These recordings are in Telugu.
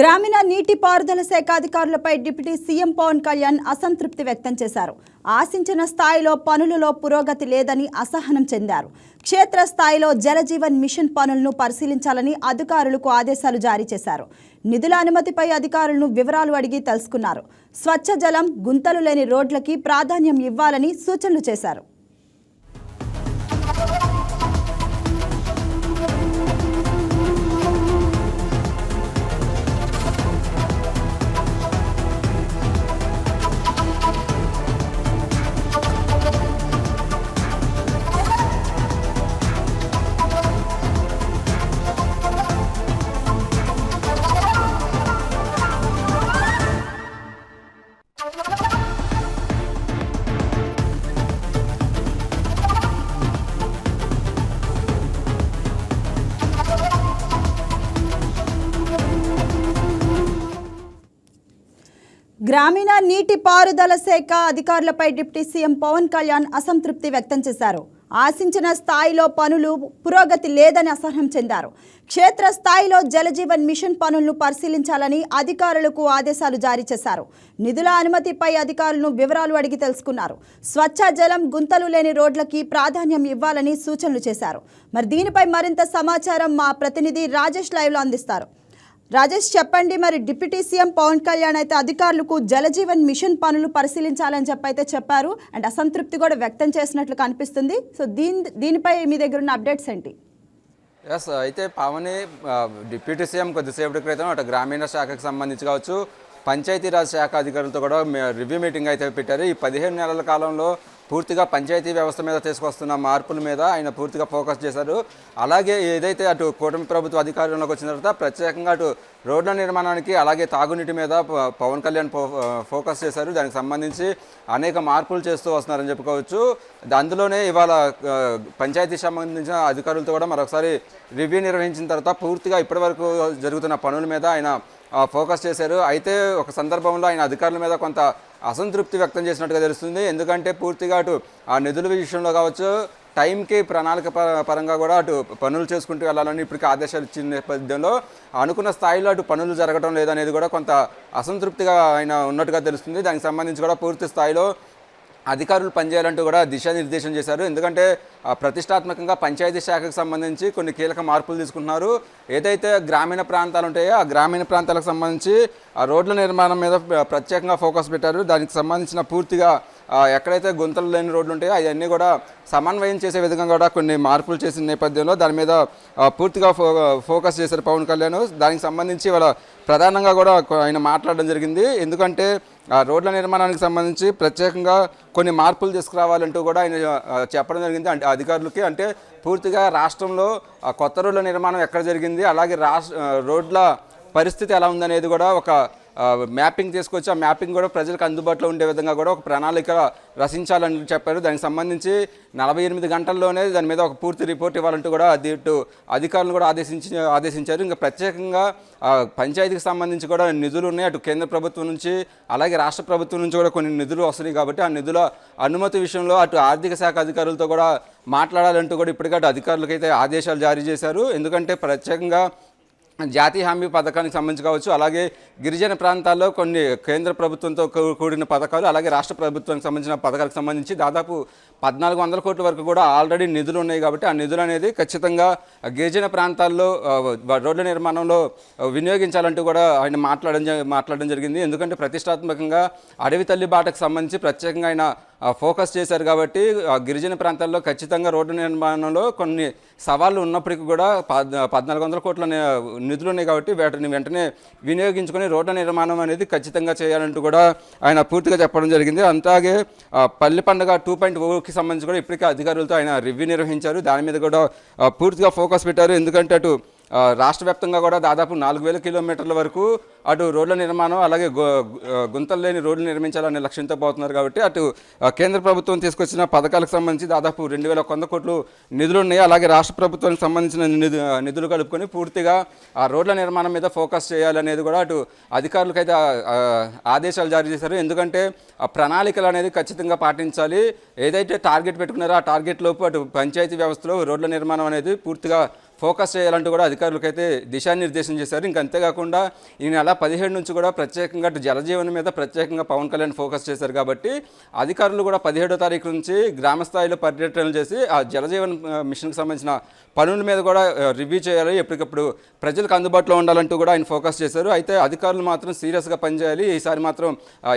గ్రామీణ నీటిపారుదల శాఖ అధికారులపై డిప్యూటీ సీఎం పవన్ కళ్యాణ్ అసంతృప్తి వ్యక్తం చేశారు. ఆశించిన స్థాయిలో పనులలో పురోగతి లేదని అసహనం చెందారు. క్షేత్రస్థాయిలో జలజీవన్ మిషన్ పనులను పరిశీలించాలని అధికారులకు ఆదేశాలు జారీ చేశారు. నిధుల అనుమతిపై అధికారులను వివరాలు అడిగి తెలుసుకున్నారు. స్వచ్ఛ జలం గుంతలు లేని రోడ్లకి ప్రాధాన్యం ఇవ్వాలని సూచనలు చేశారు. గ్రామీణ నీటిపారుదల శాఖ అధికారులపై డిప్యూటీ సీఎం పవన్ కళ్యాణ్ అసంతృప్తి వ్యక్తం చేశారు. ఆశించిన స్థాయిలో పనులు పురోగతి లేదని అసహనం చెందారు. క్షేత్రస్థాయిలో జలజీవన్ మిషన్ పనులను పరిశీలించాలని అధికారులకు ఆదేశాలు జారీ చేశారు. నిధుల అనుమతిపై అధికారులను వివరాలు అడిగి తెలుసుకున్నారు. స్వచ్ఛ జలం గుంతలు లేని రోడ్లకి ప్రాధాన్యం ఇవ్వాలని సూచనలు చేశారు. మరి దీనిపై మరింత సమాచారం మా ప్రతినిధి రాజేష్ లైవ్లో అందిస్తారు. రాజేష్ చెప్పండి మరి డిప్యూటీ సీఎం పవన్ కళ్యాణ్ అయితే అధికారులకు జలజీవన్ మిషన్ పనులు పరిశీలించాలని చెప్పి అయితే చెప్పారు. అండ్ అసంతృప్తి కూడా వ్యక్తం చేసినట్లు కనిపిస్తుంది. సో దీని దీనిపై మీ దగ్గర ఉన్న అప్డేట్స్ ఏంటి? ఎస్ అయితే పవని డిప్యూటీ సీఎం కొద్దిసేపటి క్రితం అటు గ్రామీణ శాఖకు సంబంధించి కావచ్చు పంచాయతీరాజ్ శాఖ అధికారులతో కూడా రివ్యూ మీటింగ్ అయితే పెట్టారు. ఈ పదిహేను నెలల కాలంలో పూర్తిగా పంచాయతీ వ్యవస్థ మీద తీసుకొస్తున్న మార్పుల మీద ఆయన పూర్తిగా ఫోకస్ చేశారు. అలాగే ఏదైతే అటు కూటమి ప్రభుత్వ అధికారంలోకి వచ్చిన తర్వాత ప్రత్యేకంగా అటు రోడ్ల నిర్మాణానికి అలాగే తాగునీటి మీద పవన్ కళ్యాణ్ ఫో- ఫోకస్ చేశారు. దానికి సంబంధించి అనేక మార్పులు చేస్తూ వస్తున్నారని చెప్పుకోవచ్చు. అందులోనే ఇవాళ పంచాయతీ సంబంధించిన అధికారులతో కూడా మరొకసారి రివ్యూ నిర్వహించిన తర్వాత పూర్తిగా ఇప్పటివరకు జరుగుతున్న పనుల మీద ఆయన ఫోకస్ చేశారు. అయితే ఒక సందర్భంలో ఆయన అధికారుల మీద కొంత అసంతృప్తి వ్యక్తం చేసినట్టుగా తెలుస్తుంది. ఎందుకంటే పూర్తిగా అటు ఆ నిధుల విషయంలో కావచ్చు టైంకి ప్రణాళిక ప- పరంగా కూడా అటు పనులు చేసుకుంటూ వెళ్ళాలని ఇప్పటికీ ఆదేశాలు ఇచ్చిన నేపథ్యంలో అనుకున్న స్థాయిలో అటు పనులు జరగడం లేదనేది కూడా కొంత అసంతృప్తిగా ఆయన ఉన్నట్టుగా తెలుస్తుంది. దానికి సంబంధించి కూడా పూర్తి స్థాయిలో అధికారులు పనిచేయాలంటూ కూడా దిశానిర్దేశం చేశారు. ఎందుకంటే ఆ, ప్రతిష్టాత్మకంగా పంచాయతీ శాఖకు సంబంధించి కొన్ని కీలక మార్పులు తీసుకుంటున్నారు. ఏదైతే గ్రామీణ ప్రాంతాలు ఉంటాయో ఆ గ్రామీణ ప్రాంతాలకు సంబంధించి ఆ రోడ్ల నిర్మాణం మీద ప్రత్యేకంగా ఫోకస్ పెట్టారు. దానికి సంబంధించిన పూర్తిగా ఎక్కడైతే గుంతలు లేని రోడ్లు ఉంటాయో అవన్నీ కూడా సమన్వయం చేసే విధంగా కూడా కొన్ని మార్పులు చేసిన నేపథ్యంలో దాని మీద పూర్తిగా ఫో ఫోకస్ చేశారు పవన్ కళ్యాణ్. దానికి సంబంధించి వాళ్ళ ప్రధానంగా కూడా ఆయన మాట్లాడడం జరిగింది. ఎందుకంటే ఆ రోడ్ల నిర్మాణానికి సంబంధించి ప్రత్యేకంగా కొన్ని మార్పులు తీసుకురావాలంటూ కూడా ఆయన చెప్పడం జరిగింది. అంటే అధికారులకి అంటే పూర్తిగా రాష్ట్రంలో కొత్త రోడ్ల నిర్మాణం ఎక్కడ జరిగింది అలాగే రాష్ట్ర రోడ్ల పరిస్థితి ఎలా ఉందనేది కూడా ఒక మ్యాపింగ్ తీసుకొచ్చి ఆ మ్యాపింగ్ కూడా ప్రజలకు అందుబాటులో ఉండే విధంగా కూడా ఒక ప్రణాళిక రచించాలని చెప్పారు. దానికి సంబంధించి నలభై ఎనిమిది గంటల్లోనే దాని మీద ఒక పూర్తి రిపోర్ట్ ఇవ్వాలంటూ కూడా అది ఇటు అధికారులను కూడా ఆదేశించి ఆదేశించారు. ఇంకా ప్రత్యేకంగా పంచాయతీకి సంబంధించి కూడా నిధులు ఉన్నాయి. అటు కేంద్ర ప్రభుత్వం నుంచి అలాగే రాష్ట్ర ప్రభుత్వం నుంచి కూడా కొన్ని నిధులు వస్తున్నాయి కాబట్టి ఆ నిధుల అనుమతి విషయంలో అటు ఆర్థిక శాఖ అధికారులతో కూడా మాట్లాడాలంటూ కూడా ఇప్పటికే అటు అధికారులకైతే ఆదేశాలు జారీ చేశారు. ఎందుకంటే ప్రత్యేకంగా జాతీయ హామీ పథకానికి సంబంధించి కావచ్చు అలాగే గిరిజన ప్రాంతాల్లో కొన్ని కేంద్ర ప్రభుత్వంతో కూడిన పథకాలు అలాగే రాష్ట్ర ప్రభుత్వానికి సంబంధించిన పథకాలకు సంబంధించి దాదాపు పద్నాలుగు వందల కోట్ల వరకు కూడా ఆల్రెడీ నిధులు ఉన్నాయి కాబట్టి ఆ నిధులు అనేది ఖచ్చితంగా గిరిజన ప్రాంతాల్లో రోడ్ల నిర్మాణంలో వినియోగించాలంటూ కూడా ఆయన మాట్లాడడం మాట్లాడడం జరిగింది. ఎందుకంటే ప్రతిష్టాత్మకంగా అడవి తల్లి బాటకు సంబంధించి ప్రత్యేకంగా ఆయన ఫోకస్ చేశారు కాబట్టి గిరిజన ప్రాంతాల్లో ఖచ్చితంగా రోడ్డు నిర్మాణంలో కొన్ని సవాళ్ళు ఉన్నప్పటికీ కూడా పద్నాలుగు వందల కోట్ల నిధులు ఉన్నాయి కాబట్టి వాటిని వెంటనే వినియోగించుకొని రోడ్ల నిర్మాణం అనేది ఖచ్చితంగా చేయాలంటూ కూడా ఆయన పూర్తిగా చెప్పడం జరిగింది. అంతాగే పల్లె పల్లి పండుగ టూ పాయింట్ ఓకి సంబంధించి కూడా ఇప్పటికే అధికారులతో ఆయన రివ్యూ నిర్వహించారు. దాని మీద కూడా పూర్తిగా ఫోకస్ పెట్టారు. ఎందుకంటే అటు రాష్ట్ర వ్యాప్తంగా కూడా దాదాపు నాలుగు వేల కిలోమీటర్ల వరకు అటు రోడ్ల నిర్మాణం అలాగే గుంతలు లేని రోడ్లు నిర్మించాలనే లక్ష్యంతో పోతున్నారు కాబట్టి అటు కేంద్ర ప్రభుత్వం తీసుకొచ్చిన పథకాలకు సంబంధించి దాదాపు రెండు వేల వంద కోట్లు నిధులు ఉన్నాయి అలాగే రాష్ట్ర ప్రభుత్వానికి సంబంధించిన నిధు నిధులు కలుపుకొని పూర్తిగా ఆ రోడ్ల నిర్మాణం మీద ఫోకస్ చేయాలనేది కూడా అటు అధికారులకైతే ఆదేశాలు జారీ చేశారు. ఎందుకంటే ఆ ప్రణాళికలు అనేది ఖచ్చితంగా పాటించాలి. ఏదైతే టార్గెట్ పెట్టుకున్నారో ఆ టార్గెట్ లోపు అటు పంచాయతీ వ్యవస్థలో రోడ్ల నిర్మాణం అనేది పూర్తిగా ఫోకస్ చేయాలంటూ కూడా అధికారులకైతే దిశానిర్దేశం చేశారు. ఇంకా అంతేకాకుండా ఈ నెల పదిహేడు నుంచి కూడా ప్రత్యేకంగా జలజీవనం మీద ప్రత్యేకంగా పవన్ కళ్యాణ్ ఫోకస్ చేశారు కాబట్టి అధికారులు కూడా పదిహేడో తారీఖు నుంచి గ్రామస్థాయిలో పర్యటనలు చేసి ఆ జలజీవన్ మిషన్కి సంబంధించిన పనుల మీద కూడా రివ్యూ చేయాలి. ఎప్పటికప్పుడు ప్రజలకు అందుబాటులో ఉండాలంటూ కూడా ఆయన ఫోకస్ చేశారు. అయితే అధికారులు మాత్రం సీరియస్గా పనిచేయాలి. ఈసారి మాత్రం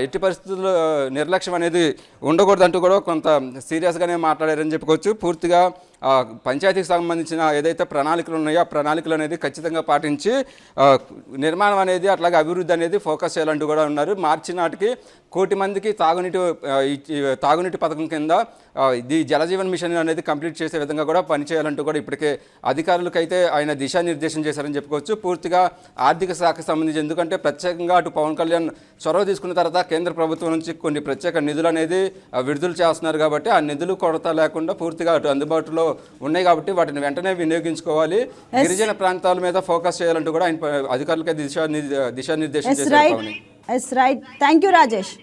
ఎట్టి పరిస్థితుల్లో నిర్లక్ష్యం అనేది ఉండకూడదంటూ కూడా కొంత సీరియస్గానే మాట్లాడారని చెప్పుకోవచ్చు. పూర్తిగా పంచాయతీకి సంబంధించిన ఏదైతే ప్రణాళికలు ఉన్నాయో ఆ ప్రణాళికలు అనేది ఖచ్చితంగా పాటించి నిర్మాణం అనేది అట్లాగే అభివృద్ధి అనేది ఫోకస్ చేయాలంటూ కూడా ఉన్నారు. మార్చి నాటికి కోటి మందికి తాగునీటి తాగునీటి పథకం కింద ఇది జలజీవన్ మిషన్ అనేది కంప్లీట్ చేసే విధంగా కూడా పనిచేయాలంటూ కూడా ఇప్పటికే అధికారులకైతే ఆయన దిశానిర్దేశం చేశారని చెప్పుకోవచ్చు. పూర్తిగా ఆర్థిక శాఖకు సంబంధించి ఎందుకంటే ప్రత్యేకంగా అటు పవన్ కళ్యాణ్ చొరవ తీసుకున్న తర్వాత కేంద్ర ప్రభుత్వం నుంచి కొన్ని ప్రత్యేక నిధులు అనేది విడుదల చేస్తున్నారు కాబట్టి ఆ నిధులు కొరత లేకుండా పూర్తిగా అటు అందుబాటులో ఉన్నాయి కాబట్టి వాటిని వెంటనే వినియోగించుకోవాలి. గిరిజన ప్రాంతాల మీద ఫోకస్ చేయాలంటూ కూడా ఆయన అధికారులకే దిశా దిశానిర్దేశం చేశారు yes right thank you Rajesh